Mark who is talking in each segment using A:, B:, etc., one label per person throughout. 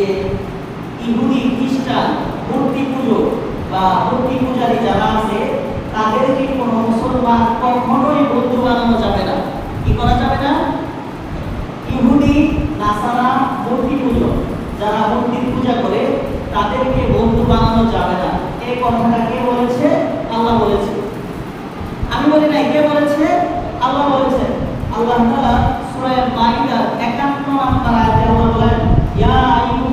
A: যে ইহুদি খ্রিস্টান, মূর্তি পুজো বা মূর্তি পূজারি যারা আছে তাদেরকে কোনো মুসলমান কখনোই বন্ধু বানানো যাবে না? কি করা যাবে না? ইহুদি, নাসারা, মূর্তি পুজো, যারা মূর্তি পূজা করে, তাদেরকে বন্ধু বানানো যাবে না। এই কথাটা কে বলেছে? আল্লাহ বলেছে। আমি বলি না কে বলেছে? আল্লাহ বলেছে। আল্লাহ তাআলা সূরা মাইদার 51 নম্বর আয়াতে আল্লাহ বলেন, ইয়া আইয়ুহা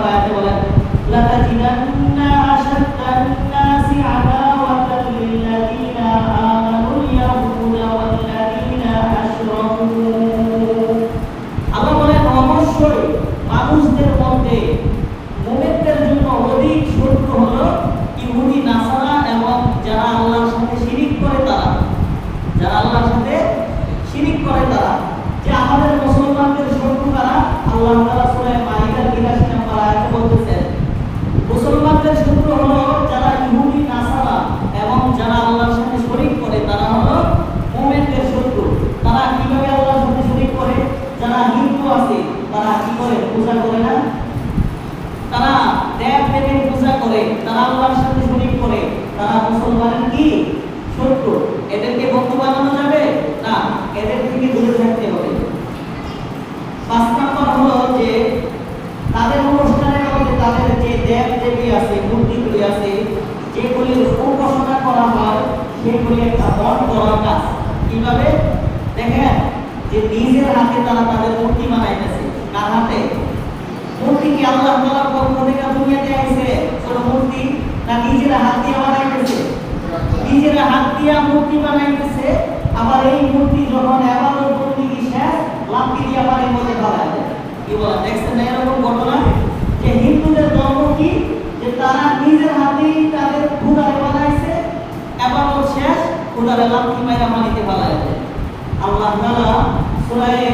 A: kepada orang belakang এদেরকে বন্ধু বানানো যাবে? না, এদের থেকে দূরে থাকতে হবে। পাঁচ নম্বর হলো যে, তাদের অনুষ্ঠানের মধ্যে তাদের যে দেব দেবী আছে, মূর্তিগুলি আছে উপাসনা করা হয়, সেগুলি একটা বন করার কাজ। কীভাবে? দেখেন যে নিজের হাতে তারা তাদের মূর্তি বানাইতেছে, কার হাতে? মূর্তি কি আল্লাহ তালা পক্ষ থেকে দুনিয়াতে কোনো মূর্তি? না নিজের হাতে নিজেরা হাত দিয়া মূর্তি বানাইতেছে, আবার এই মূর্তি যখন এবারও বন্দিগি শেষ, লাঠি দিয়ে আবার এর মধ্যে ধরা কি বলা? দেখছেন এরকম ঘটনা? যে হিন্দুদের ধর্ম কি? যে তারা নিজের হাতেই তাদের ক্ষুদারে বানাইছে, এবারও শেষ ক্ষুদারে লাঠি মাইরা মানিতে বানাইছে আল্লাহ তাআলা সূরায়ে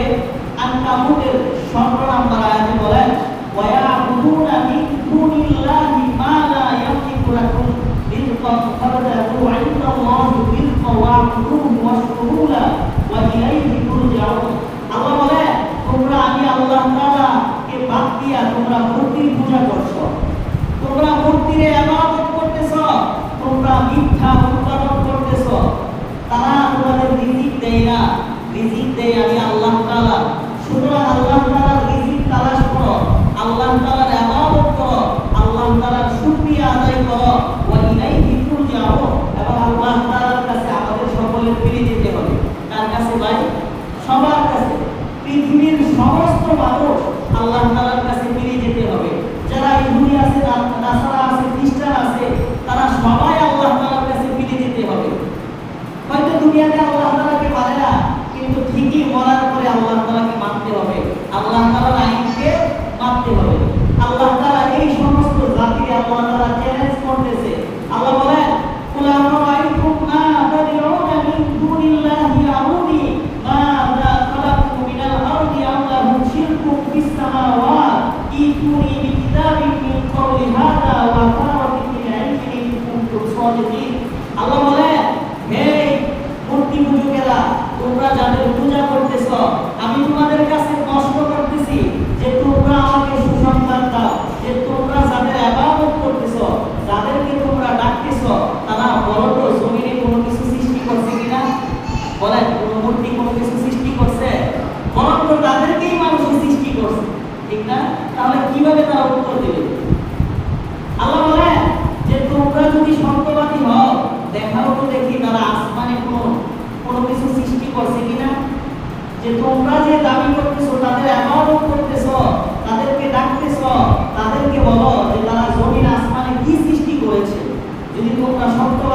A: আনকাবুতের 17 নম্বর আয়াতে বলেন, ওয়া ইয়াবুদুনা মিন দুনিল্লাহি তোমরা আমি আল্লাহ কে বাদ দিয়া তোমরা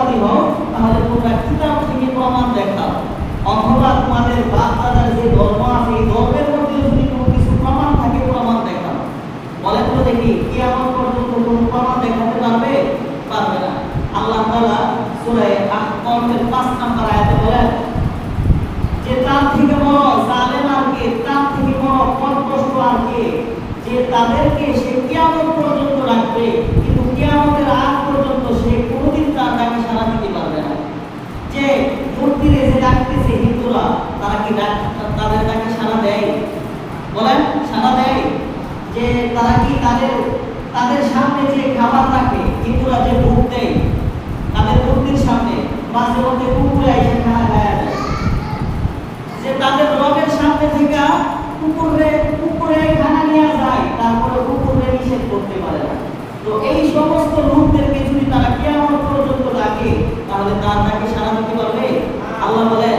A: অপরাধী হও তাহলে তোমরা কিতাব থেকে প্রমাণ দেখাও। অথবা তোমাদের বা তাদের সামনে যে খাবার থাকে ইন্দুরা যে ভোগ দেয়, তাদের মূর্তির সামনে মাঝে মধ্যে কুকুর এসে খাওয়া যায় যে তাদের রবের সামনে থেকে কুকুরে কুকুরে খানা নেওয়া যায়, তারপরে কুকুরে নিষেধ করতে পারে না। তো এই সমস্ত লোকদেরকে যদি তারা কেমন পর্যন্ত রাখে তাহলে তার নাকি সারা দিতে পারবে? আল্লাহ বলে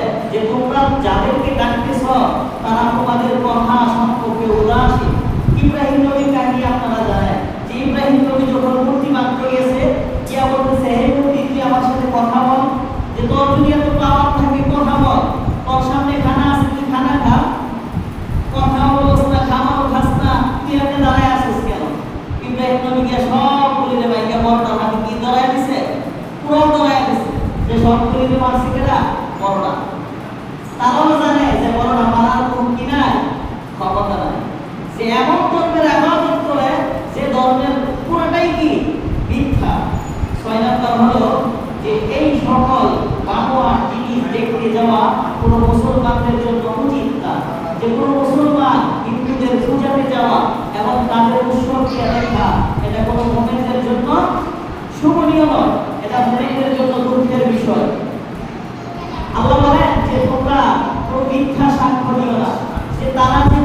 A: ছয় হলো যে এই সকল বাবা তিনি দেখতে যাওয়া কোনো মুসলমানদের জন্য উচিত না। যে কোনো মুসলমান হিন্দুদের পূজাতে যাওয়া এবং তাদের উৎসবকে দেখা, এটা কোনো মোমেনদের জন্য শুভনীয় নয়, এটা মোমেনদের জন্য দুঃখের বিষয়। আল্লাহ বলেন যে তোমরা কোনো মিথ্যা সাক্ষ্য দিও না। যে তারা যে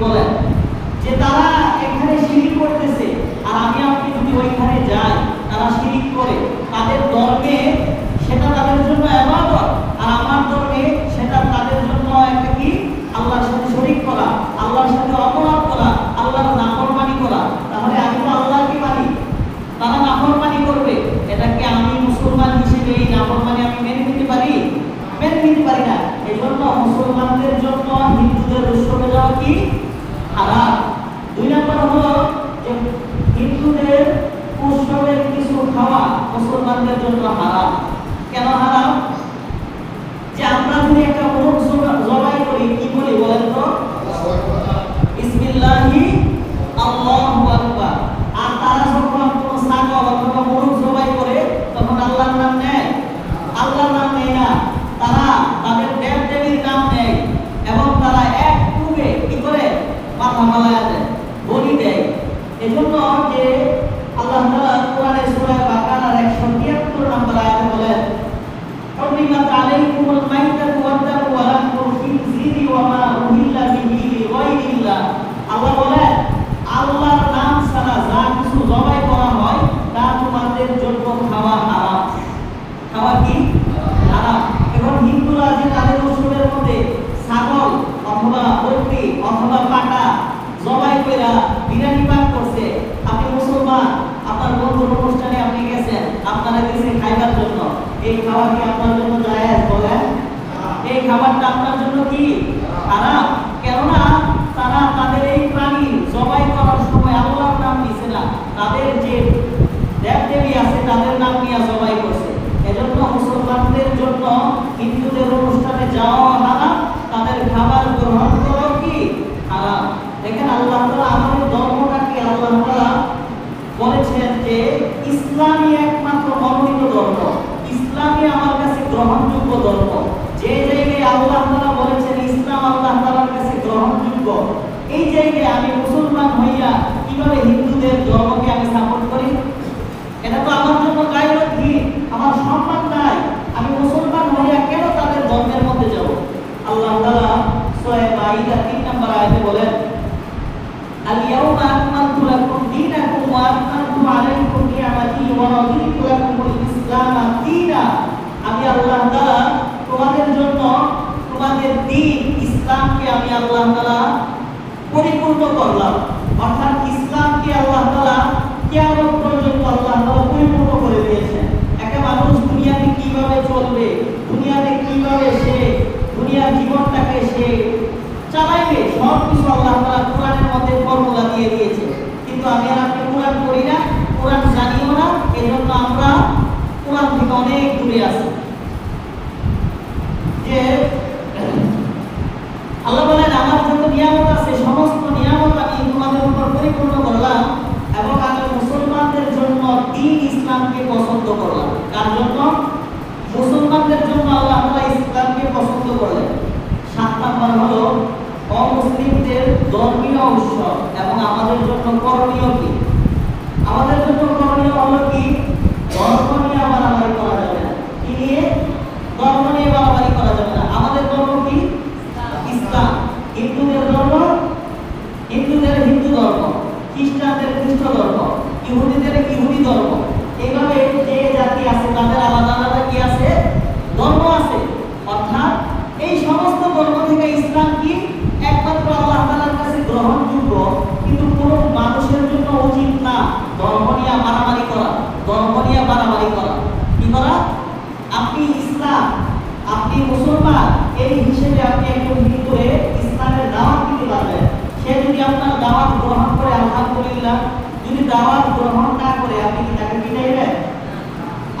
A: 한번에 হারাম দুই নম্বর হলো যে হিন্দুদের উৎসবের কিছু খাওয়া মুসলমানদের জন্য হারাম। কেন হারাম? যে আমরা যদি একটা আল্লাহ কোরআনে সূরা বাকারার 173 নম্বর আয়াতে বলেন অগ্নিমাতা আপনারা দিয়েছেন খাইবার জন্য। এই খাবার কি আপনার জন্য জায়েজ বলেন? এই খাবারটা আপনার জন্য কি? খারাপ কেননা তারা গ্রহণযোগ্য ধর্ম। যে জায়গায় আল্লাহ তালা বলেছেন, ইসলাম আল্লাহ তালার কাছে গ্রহণযোগ্য। এই জায়গায় আমি মুসলমান হইয়া কীভাবে হিন্দুদের ধর্মকে আমি সাপোর্ট করি? এটা তো আমার জন্য গাইরত দিয়ে আমার সম্মান নাই। আমি মুসলমান হইয়া কেন তাদের ধর্মের মধ্যে যাব? আল্লাহ তালা সোয়ে মাইদা তিন নাম্বার আয়তে বলেন اليوم أكملت لكم دينكم وأتممت عليكم نعمتي ورضيت لكم الإسلام دينا আল্লাহ তোমাদের জন্য, তোমাদের দিন ইসলামকে আমি আল্লাহ পরিপূর্ণ করলাম। অর্থাৎ ইসলামকে আল্লাহ তাআলা কিয়ামত পর্যন্ত আল্লাহ পরিপূর্ণ করে দিয়েছেন। একটা মানুষ দুনিয়াতে কীভাবে চলবে, দুনিয়াতে কীভাবে সে দুনিয়ার জীবনটাকে সে চালাইবে সব কিছু আল্লাহ তাআলা কোরআনের মধ্যে ফর্মুলা দিয়ে দিয়েছে। কিন্তু আমি আর আপনি কোরআন পড়ি না, কোরআন জানিও না, এজন্য আমরা কোরআন থেকে অনেক দূরে আছি। যে আল্লাহ বলেন আমার যত নিয়ামত আছে সমস্ত নিয়ামত আমি তোমাদের উপর পরিপূর্ণ করলাম এবং আমি মুসলমানদের জন্য দিন ইসলামকে পছন্দ করলাম কার জন্য মুসলমানদের জন্য আল্লাহ তাআলা ইসলামকে পছন্দ করলেন সাত নম্বর হলো অমুসলিমদের ধর্মীয় উৎসব এবং আমাদের জন্য করণীয় কি আমাদের জন্য করণীয় হলো কি ধর্ম নিয়ে মারামারি করা যাবে না কি নিয়ে ধর্ম নিয়ে মারামারি করা যাবে না আমাদের ধর্ম কি ইসলাম হিন্দুদের ধর্ম হিন্দুদের হিন্দু ধর্ম খ্রিস্টানদের খ্রিস্ট ধর্ম, ইহুদিদের ইহুদি ধর্ম? এইভাবে যে জাতি আছে, তাদের আলাদা আলাদা কি আছে? ধর্ম আছে। অর্থাৎ এই সমস্ত ধর্ম থেকে ইসলাম কি? একমাত্র আল্লাহ তাআলার কাছে গ্রহণযোগ্য, কিন্তু কোন মানুষের জন্য উচিত না ধর্ম নিয়ে মারামারি করা, ধর্ম নিয়ে মারামারি করা। কি করা? আপনি ইসলাম, আপনি মুসলমান, এই হিসেবে আপনি একজন হিন্দুরে ইসলামের দাওয়াত দিতে পারবেন। সে যদি আপনার দাওয়াত গ্রহণ করে আলহামদুলিল্লাহ যদি দাওয়াত গ্রহণ না করে আপনি কি তাকে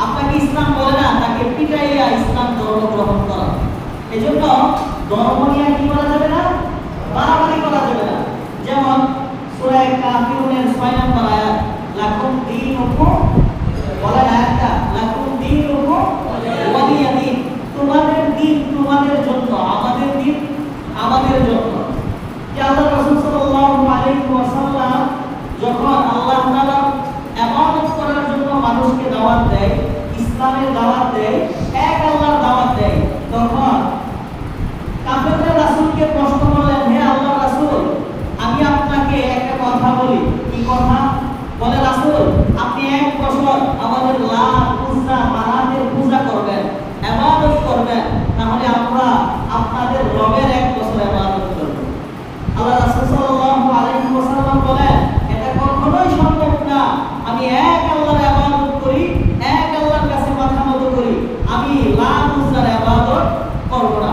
A: আপনাকে ইসলাম বলে না তাকে পিটাইয়া ইসলাম ধর্ম গ্রহণ করা এজন্য ধর্ম নিয়ে কি করা যাবে না বাড়াবাড়ি করা যাবে না যেমন সূরা কাফিরুনের 6 নম্বর আয়াত লাকুম দীনুকুম বলা আয়াতটা লাকুম দীনুকুম ওয়ালিয়া দিন তোমাদের দিন তোমাদের জন্য আমাদের দিন আমাদের জন্য যে আল্লাহ রাসূল সাল্লাল্লাহু আলাইহি ওয়াসাল্লাম যখন আল্লাহ তাআলা ইবাদত করার জন্য মানুষকে দাওয়াত দেয় ইসলামের দাওয়াত দেয় এক আল্লাহর দাওয়াত দেয় তখন কাফেররা রাসূলকে প্রশ্ন করলেন হে আল্লাহ রাসূল আমি আপনাকে একটা কথা বলি কি কথা বলে রাসূল আপনি এক বছর আমাদের লাত উজ্জা মানাতের পূজা করবেন ইবাদত করবেন তাহলে আমরা আপনাদের রবের এক বছর ইবাদত করব আল্লাহ রাসূল সাল্লাল্লাহু আলাইহি ওয়াসাল্লাম বলেন এটা কখনোই সম্ভব না আমি এক আল্লাহর ইবাদত করি এক আল্লাহর কাছে মাথা নত করি আমি লাত উজ্জার ইবাদত করব না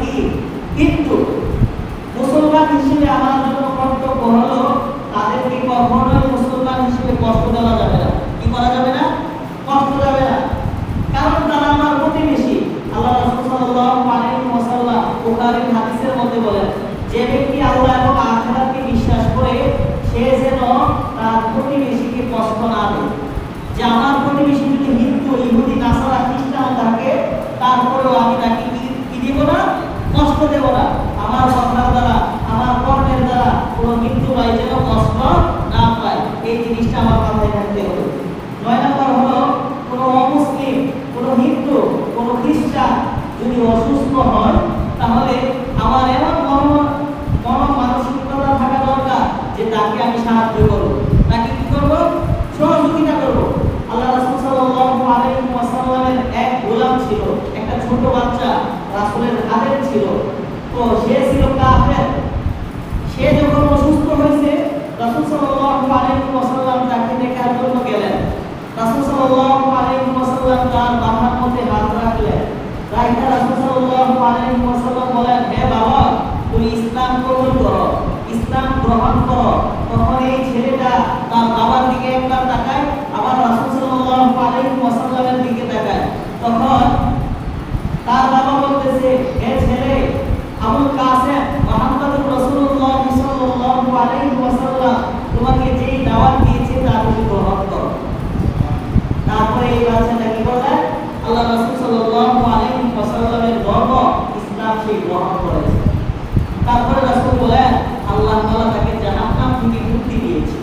A: হিসেবে আমার জন্য কর্তব্য হলো তাদেরকে মুসলমান হিসেবে কষ্ট দেওয়া যাবে না। কি করা যাবে না? কষ্ট যাবে না। কারণ তারা আমার প্রতিবেশী। আল্লাহ সাল্লাল্লাহু আলাইহি ওয়াসাল্লাম হাদিসের মধ্যে বলেন, যে ব্যক্তি আল্লাহ এবং আখিরাতকে বিশ্বাস করে, সে যেন তার প্রতিবেশীকে কষ্ট না দেয়। যে আমার প্রতিবেশী যদি হিন্দু, ইহুদি, নাসারা, খ্রিস্টান থাকে, তারপরেও আমি তাকে কি দেব না? কষ্ট দেব না। আমার কথার দ্বারা দ্বারা কোনো হিন্দু ভাই যেন কষ্ট না শাস্তি গ্রহণ করেছে। তারপরে রাসুল বলেন, আল্লাহ তালা তাকে জাহান্নাম থেকে মুক্তি দিয়েছে।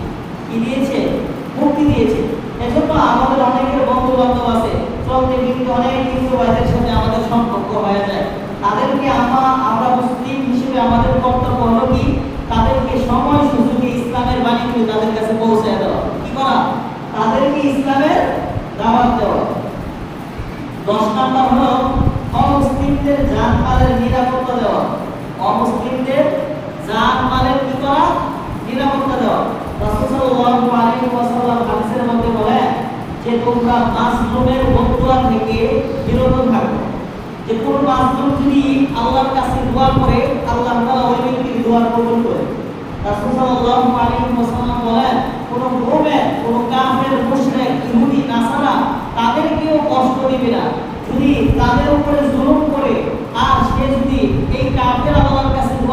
A: কি দিয়েছে? মুক্তি দিয়েছে। এজন্য আমাদের অনেকের বন্ধু বান্ধব আছে, চলতে কিন্তু অনেক হিন্দু ভাইদের সাথে আমাদের সম্পর্ক হয়ে যায়। তাদেরকে আমরা আমরা মুসলিম হিসেবে আমাদের কর্তব্য হলো কি? তাদেরকে সময় সুযোগে ইসলামের বাণীগুলি তাদের কাছে পৌঁছে দেওয়া। কি করা? তাদেরকে ইসলামের দাওয়াত দেওয়া। দশ নম্বর হলো, অমুসলিমদের জাত যদি আল্লাহর কাছে দোয়া করে, আল্লাহ তাআলা ওই ব্যক্তির দোয়া কবুল করে। রাসূল সাল্লাল্লাহু আলাইহি ওয়াসাল্লাম বলেন, কোন মুমিন কোন কাফের, মুশরিক, ইহুদি, নাসারা তাদেরকেও কষ্ট দিবে না। যদি তাদের উপরে জুলুম করে, আর সে